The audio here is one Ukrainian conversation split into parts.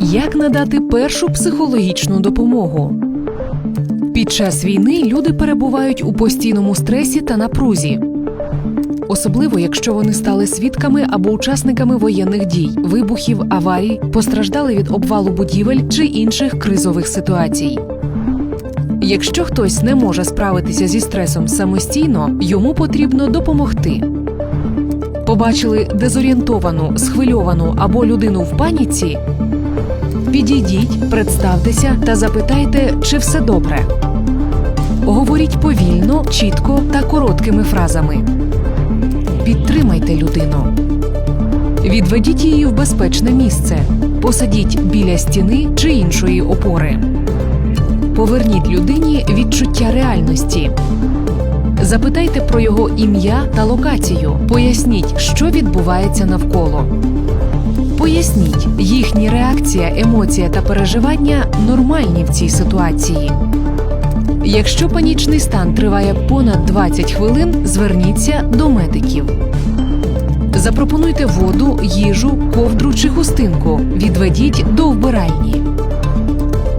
Як надати першу психологічну допомогу? Під час війни люди перебувають у постійному стресі та напрузі. Особливо, якщо вони стали свідками або учасниками воєнних дій, вибухів, аварій, постраждали від обвалу будівель чи інших кризових ситуацій. Якщо хтось не може справитися зі стресом самостійно, йому потрібно допомогти. Побачили дезорієнтовану, схвильовану або людину в паніці. Підійдіть, представтеся та запитайте, чи все добре. Говоріть повільно, чітко та короткими фразами. Підтримайте людину. Відведіть її в безпечне місце. Посадіть біля стіни чи іншої опори. Поверніть людині відчуття реальності. Запитайте про його ім'я та локацію. Поясніть, що відбувається навколо. Поясніть, їхні реакція, емоція та переживання нормальні в цій ситуації. Якщо панічний стан триває понад 20 хвилин, зверніться до медиків. Запропонуйте воду, їжу, ковдру чи хустинку. Відведіть до вбиральні.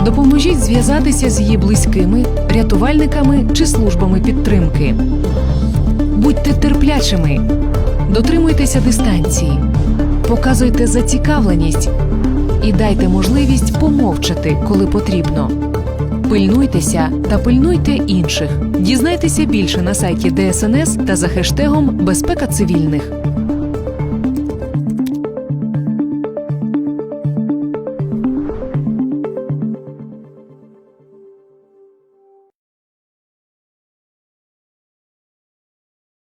Допоможіть зв'язатися з її близькими, рятувальниками чи службами підтримки. Будьте терплячими, дотримуйтеся дистанції, показуйте зацікавленість і дайте можливість помовчати, коли потрібно. Пильнуйтеся та пильнуйте інших. Дізнайтеся більше на сайті ДСНС та за хештегом Безпека цивільних.